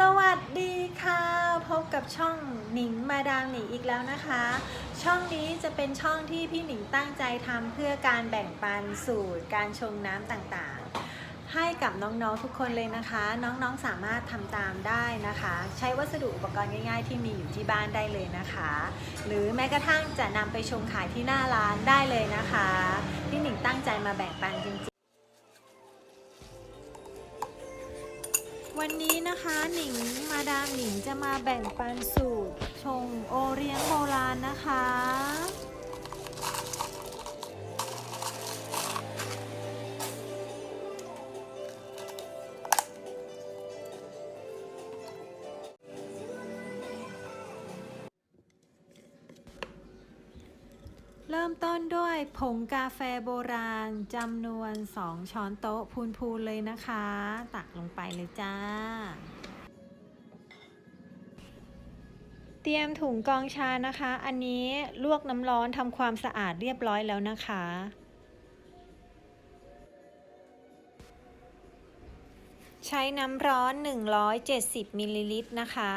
สวัสดีค่ะ พบกับช่องหนิงมาดามหนิงอีกแล้วนะคะ ช่องนี้จะเป็นช่องที่พี่หนิงตั้งใจทำเพื่อการแบ่งปันสูตรการชงน้ำต่างๆ ให้กับน้องๆทุกคนเลยนะคะ น้องๆสามารถทำตามได้นะคะ ใช้วัสดุอุปกรณ์ง่าย ๆ ที่มีอยู่ที่บ้านได้เลยนะคะ หรือแม้กระทั่งจะนำไปชงขายที่หน้าร้านได้เลยนะคะ พี่หนิงตั้งใจมาแบ่งปันจริงๆ วันนี้นะคะหนิงมาดามหนิงจะมาแบ่งปันสูตรชงโอเลี้ยงโบราณนะคะ เริ่มต้นด้วยผงกาแฟโบราณจำนวน 2 ช้อนโต๊ะพูนๆเลยนะคะ ตักลงไปเลยจ้า เตรียมถุงกองชานะคะ อันนี้ลวกน้ำร้อนทำความสะอาดเรียบร้อยแล้วนะคะ ใช้น้ำร้อน 170มิลลิลิตรนะคะ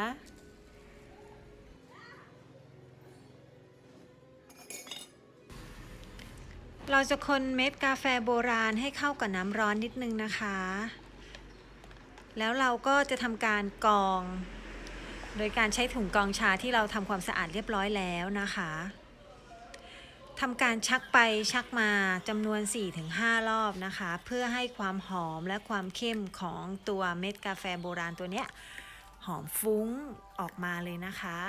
เราจะคนเม็ดกาแฟโบราณให้เข้ากับน้ำร้อนนิดนึงนะคะ แล้วเราก็จะทำการกรอง โดยการใช้ถุงกรองชาที่เราทำความสะอาดเรียบร้อยแล้วนะคะทำการชักไปชักมาจำนวน 4-5 รอบนะคะ เพื่อให้ความหอมและความเข้มของตัวเม็ดกาแฟโบราณตัวเนี้ย หอมฟุ้งออกมาเลยนะคะ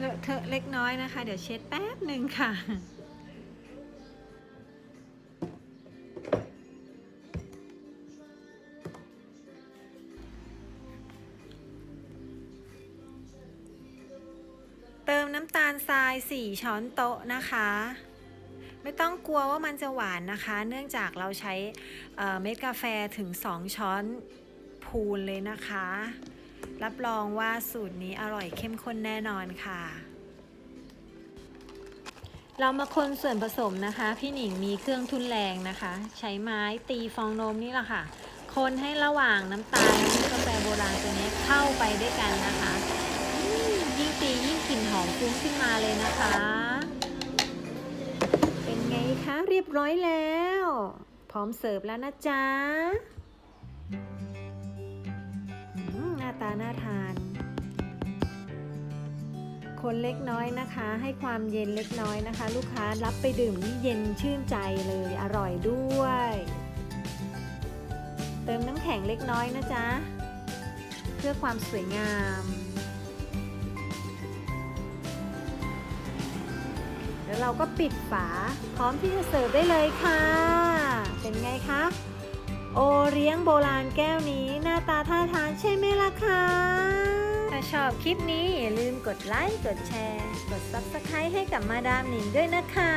เลอะเทอะเล็กน้อยนะคะ เดี๋ยวเช็ดแป๊บหนึ่งค่ะเติมน้ำตาลทราย 4 ช้อนโต๊ะนะคะ ไม่ต้องกลัวว่ามันจะหวานนะคะ เนื่องจากเราใช้เเม็ดกาแฟถึง 2 ช้อนพูนเลยนะคะ รับรองว่าสูตรนี้อร่อยเข้มข้นแน่นอนค่ะ เรามาคนส่วนผสมนะคะ พี่หนิงมีเครื่องทุนแรงนะคะ ใช้ไม้ตีฟองนมนี่แหละค่ะ คนให้ระหว่างน้ำตาลและกาแฟโบราณตัวนี้เข้าไปด้วยกันนะคะยิ่งตียิ่งกลิ่นหอมฟุ้งขึ้นมาเลยนะคะ เป็นไงคะเรียบร้อยแล้ว พร้อมเสิร์ฟแล้วนะจ๊ะาน่าทาน คนเล็กน้อยนะคะ ให้ความเย็นเล็กน้อยนะคะ ลูกค้ารับไปดื่มนี่เย็นชื่นใจเลยอร่อยด้วย เติมน้ำแข็งเล็กน้อยนะจ๊ะ เพื่อความสวยงามแล้วเราก็ปิดฝาพร้อมที่จะเสิร์ฟได้เลยค่ะ เป็นไงคะ โอเลี้ยงโบราณแก้วนี้หน้าตาท่าทานใช่ไหมล่ะคะ ถ้าชอบคลิปนี้อย่าลืมกดไลค์ กดแชร์ กด Subscribe ให้กับมาดามหนิงด้วยนะคะ